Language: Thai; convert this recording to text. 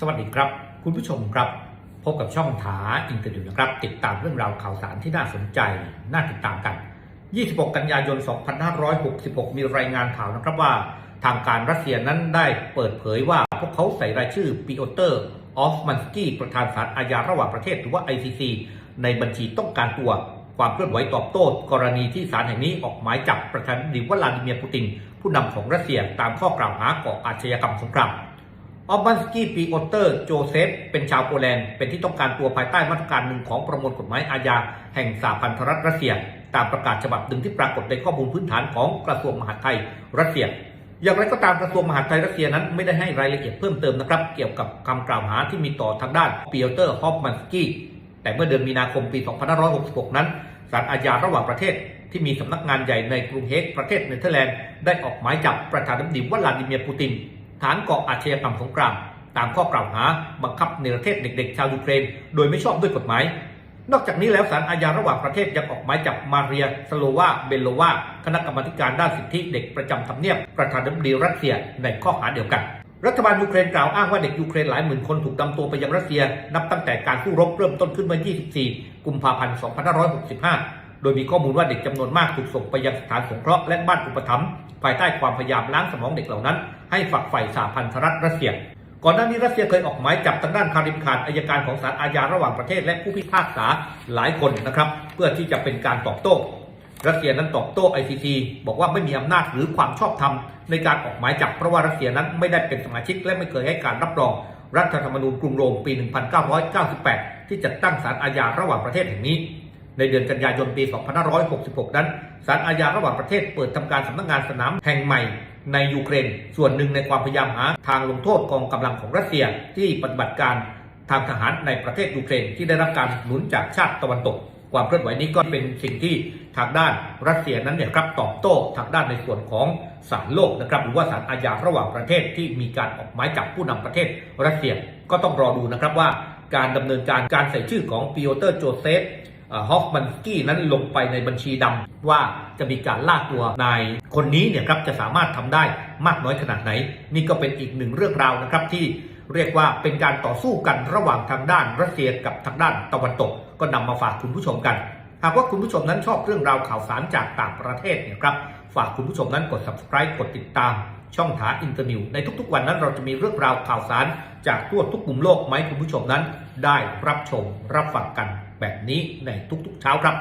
สวัสดีครับ คุณผู้ชมครับ พบกับช่องถาอินเตอร์วิวนะครับ ติดตามเรื่องราวข่าวสารที่น่าสนใจ น่าติดตามกัน 26 กันยายน 2566 มีรายงานข่าวนะครับว่า ทางการรัสเซียนั้นได้เปิดเผยว่า พวกเขาใส่รายชื่อปีโอเตอร์ออฟมันสกี้ประธานศาลอาญาระหว่างประเทศหรือว่า ICC ในบัญชีต้องการตัวความเคลื่อนไหวตอบโต้กรณีที่ศาลแห่งนี้ออกหมายจับประธานาธิบดีวลาดิเมียร์ปูติน ผู้นำของรัสเซียตามข้อกล่าวหาก่ออาชญากรรมสงคราม ออฟบันสกี้ปีโอเตอร์โจเซฟเป็นชาวโปแลนด์เป็นที่ต้องการตัวภายใต้มาตรการหนึ่งของประมวลกฎหมายอาญาแห่งสหพันธรัฐรัสเซีย ตามประกาศฉบับหนึ่งที่ปรากฏในข้อมูลพื้นฐานของกระทรวงมหาดไทยรัสเซีย อย่างไรก็ตามกระทรวงมหาดไทยรัสเซียนั้นไม่ได้ให้รายละเอียดเพิ่มเติมนะครับ เกี่ยวกับคำกล่าวหาที่มีต่อทางด้านปีโอเตอร์ฮอฟมันสกี้แต่เมื่อเดือนมีนาคมปี 2566 นั้นศาลอาญาระหว่างประเทศที่มีสำนักงานใหญ่ในกรุงเฮกประเทศเนเธอร์แลนด์ได้ออกหมายจับประธานาธิบดีวลาดิเมียร์ปูติน ฐานก่ออาชญากรรมสงครามตามข้อกล่าวหาบังคับเนรเทศเด็กๆ ชาวยูเครน โดยไม่ชอบด้วยกฎหมาย นอกจากนี้แล้วศาลอาญาระหว่างประเทศยังออกหมายจับมาเรียสโลวาเบลโลวาคณะกรรมการด้านสิทธิเด็กประจำทำเนียบประธานาธิบดีรัสเซียในข้อหาเดียวกัน รัฐบาลยูเครนกล่าวอ้างว่าเด็กยูเครนหลายหมื่นคนถูกนำตัวไปยังรัสเซีย นับตั้งแต่การสู้รบเริ่มต้นขึ้นเมื่อ 24 กุมภาพันธ์ 2565 โดยมีข้อมูลว่าเด็กจำนวนมากถูกส่งไปยังสถานสงเคราะห์และบ้านอุปถัมภ์ภายใต้ความพยายามล้างสมองเด็กเหล่านั้น ให้ฝักใฝ่สหพันธรัฐรัสเซียก่อนหน้านี้รัสเซียเคยออกหมายจับทางด้านคาริมคานอายการของศาลอาญาระหว่างประเทศและผู้พิพากษาหลายคนนะครับ เพื่อที่จะเป็นการตอบโต้ รัสเซียนั้นตอบโต้ ICC บอกว่าไม่มีอำนาจหรือความชอบธรรมในการออกหมายจับเพราะว่ารัสเซียนั้นไม่ได้เป็นสมาชิก และไม่เคยให้การรับรอง รัฐธรรมนูญกรุงโรมปี 1998 ที่จัดตั้งศาลอาญาระหว่างประเทศแห่งนี้ ในเดือนกันยายนปี 2566 นั้นศาลอาญาระหว่างประเทศเปิดทำการสำนักงานสนามแห่งใหม่ในยูเครน ส่วนหนึ่งในความพยายามหาทางลงโทษกองกำลังของรัสเซียที่ปฏิบัติการทางทหารในประเทศยูเครนที่ได้รับการหนุนจากชาติตะวันตก ความเคลื่อนไหวนี้ก็เป็นสิ่งที่ทางด้านรัสเซียนั้นเนี่ยครับตอบโต้ทางด้านในส่วนของศาลโลกนะครับหรือว่าศาลอาญาระหว่างประเทศที่มีการออกหมายจับผู้นำประเทศรัสเซียก็ต้องรอดูนะครับว่าการดำเนินการการใส่ชื่อของปิโอเตอร์โจเซฟ ฮอฟมันกี้นั้นลงไปในบัญชีดำว่าจะมีการล่าตัวนายคนนี้เนี่ยครับจะสามารถทำได้มากน้อยขนาดไหน นี่ก็เป็นอีกหนึ่งเรื่องราวนะครับที่เรียกว่าเป็นการต่อสู้กันระหว่างทางด้านรัสเซียกับทางด้านตะวันตก ก็นำมาฝากคุณผู้ชมกันหากว่าคุณผู้ชมนั้นชอบเรื่องราวข่าวสารจากต่างประเทศเนี่ยครับ ฝากคุณผู้ชมนั้นกด subscribe กดติดตาม ช่องถาอินเตอร์นิวในทุกๆ วันนั้นเราจะมีเรื่องราวข่าวสารจากทั่วทุกมุมโลกไหมคุณผู้ชมนั้น ได้รับชมรับฟังกันแบบนี้ในทุกๆ เช้าครับ